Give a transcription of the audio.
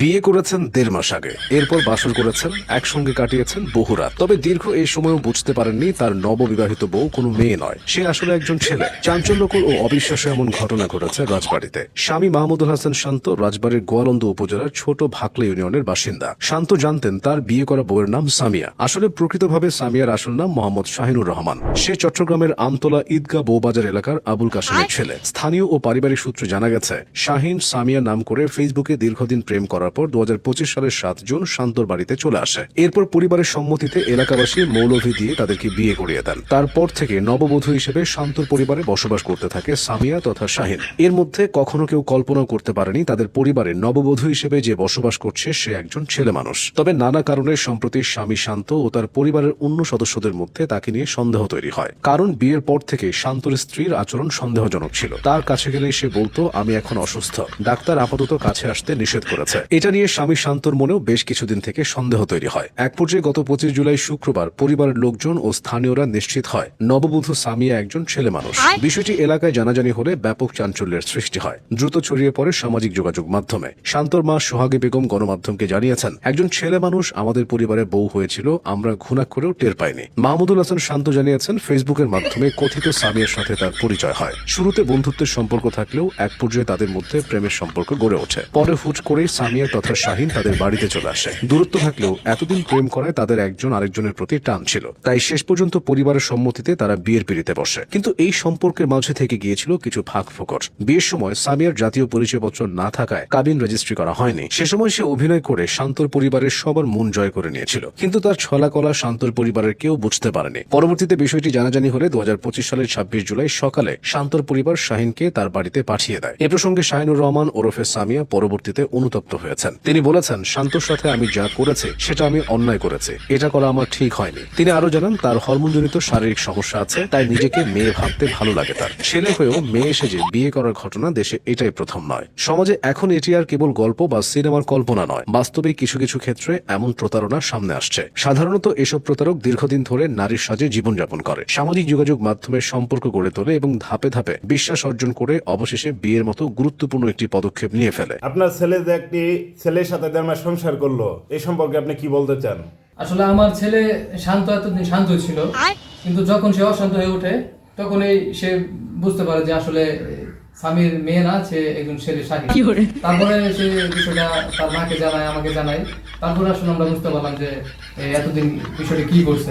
বিয়ে করেছেন দেড় মাস আগে। এরপর বাসর করেছেন একসঙ্গে কাটিয়েছেন বহু রাত। তবে দীর্ঘ এই সময়ও বুঝতে পারেননি তার নববিবাহিত বউ কোনো মেয়ে নয়। সে আসলে একজন ছেলে। চাঞ্চল্যকর ও অবিশ্বাস্য এমন ঘটনা ঘটেছে রাজবাড়িতে। স্বামী মাহমুদুল হাসান শান্ত রাজবাড়ির গোয়ালন্দ উপজেলার ছোট ভাকলা ইউনিয়নের বাসিন্দা। শান্ত জানতেন তার বিয়ে করা বউয়ের নাম সামিয়া। আসলে প্রকৃতভাবে সামিয়ার আসল নাম মোহাম্মদ শাহিনুর রহমান। সে চট্টগ্রামের আমতলা ঈদগা বৌবাজার এলাকার আবুল কাসেমের ছেলে। স্থানীয় ও পারিবারিক সূত্রে জানা গেছে শাহিন সামিয়া নাম করে ফেসবুকে দীর্ঘদিন প্রেম করার পর দু সালের সাত জুন শান্তর বাড়িতে চলে আসে। এরপর পরিবারের সম্মতিতে এলাকাবাসী মৌলভী দিয়ে তাদেরকে বিয়ে করিয়ে দেন। তারপর থেকে নববধূ হিসেবে শান্তর পরিবারে বসবাস করতে থাকে সামিয়া তথা শাহিন। এর মধ্যে কখনো কেউ কল্পনা করতে পারেনি তাদের পরিবারে নববধূ হিসেবে যে বসবাস করছে সে একজন ছেলে মানুষ। তবে নানা কারণে সম্প্রতি স্বামী শান্ত ও তার পরিবারের অন্য সদস্যদের মধ্যে তাকে নিয়ে সন্দেহ তৈরি হয়। কারণ বিয়ের পর থেকে শান্তর স্ত্রীর আচরণ সন্দেহজনক ছিল। তার কাছে গেলে সে বলতো, আমি এখন অসুস্থ। ডাক্তার আপাতত কাছে আসতে নিষেধ করেছে। এটা নিয়ে স্বামী শান্তর মনেও বেশ কিছুদিন থেকে সন্দেহ তৈরি হয়। এক পর্যায়ে গত পঁচিশ জুলাই শুক্রবার পরিবারের লোকজন ও স্থানীয়রা নিশ্চিত হয় নববধূ সামিয়া একজন ছেলে মানুষ। বিষয়টি এলাকায় জানাজানি হলে ব্যাপক চাঞ্চল্যের সৃষ্টি হয়। দ্রুত ছড়িয়ে পড়ে সামাজিক যোগাযোগ মাধ্যমে। শান্তর মা সোহাগী বেগম গণমাধ্যমকে জানিয়েছেন একজন ছেলে মানুষ আমাদের পরিবারে বউ হয়েছিল আমরা ঘুণা করেও টের পাইনি। মাহমুদুল হাসান শান্ত জানিয়েছেন ফেসবুকের মাধ্যমে কথিত সামিয়ার সাথে তার পরিচয় হয়। শুরুতে বন্ধুত্বের সম্পর্ক থাকলেও এক পর্যায়ে তাদের মধ্যে প্রেমের সম্পর্ক গড়ে ওঠে। পরে হুট করেই সামিয়া তথা শাহিন তাদের বাড়িতে চলে আসে। দূরত্ব থাকলেও এতদিন প্রেম করায় তাদের একজন আরেকজনের প্রতি টান ছিল। তাই শেষ পর্যন্ত পরিবারের সম্মতিতে তারা বিয়ের পিড়িতে বসে। কিন্তু এই সম্পর্কের মাঝে থেকে গিয়েছিল কিছু ফাঁক ফোকর। বিয়ের সময় সামিয়ার জাতীয় পরিচয়পত্র না থাকায় কাবিন রেজিস্ট্রি করা হয়নি। সে সময় সে অভিনয় করে শান্তর পরিবারের সবার মন জয় করে নিয়েছিল। কিন্তু তার ছলা কলা শান্তর পরিবারের কেউ বুঝতে পারেনি। পরবর্তীতে বিষয়টি জানাজানি হলে দু হাজার পঁচিশ সালের ছাব্বিশ জুলাই সকালে শান্তর পরিবার শাহিনকে তার বাড়িতে পাঠিয়ে দেয়। এ প্রসঙ্গে শাহিনুর রহমান ওরফে সামিয়া পরবর্তীতে অনুতপ্ত হয়েছেন তিনি বলেছেন, শান্তর সাথে আমি যা করেছি, সেটা আমি অন্যায় করেছি। এটা করা আমার ঠিক হয়নি। তিনি আরও জানান, তার হরমোনজনিত শারীরিক সমস্যা আছে, তাই নিজেকে মেয়ে ভাবতে ভালো লাগে তার। ছেলে হয়েও মেয়ে এসে যে বিয়ে করার ঘটনা দেশে এটাই প্রথম নয়। সমাজে এখন এটি আর কেবল গল্প বা সিনেমার কল্পনা নয়। বাস্তবে কিছু কিছু ক্ষেত্রে এমন প্রতারণা সামনে আসছে। সাধারণত এসব প্রতারক দীর্ঘদিন ধরে নারীর সাজে জীবনযাপন করে। সামাজিক যোগাযোগ মাধ্যমে সম্পর্ক গড়ে তোলে এবং ধাপে ধাপে বিশ্বাস অর্জন করে অবশেষে বিয়ের মতো গুরুত্বপূর্ণ একটি পদক্ষেপ নিয়ে ফেলে। আপনার ছেলে যে একটি ছেলের সাথে যে আমার সংসার করল এই সম্পর্কে আপনি কি বলতে চান? আসলে আমার ছেলে শান্ত এতদিন শান্ত ছিল। কিন্তু যখন সে অশান্ত হয়ে ওঠে তখন এই সে বুঝতে পারে যে আসলে স্বামীর মেয়ে না সে একজন ছেলে শাহিদ তারপরে সে বিষয়টা তার মাকে জানায় আমাকে জানায়। তারপরে আসলে আমরা বুঝতে পারলাম যে এতদিন বিষয়টা কি করছে।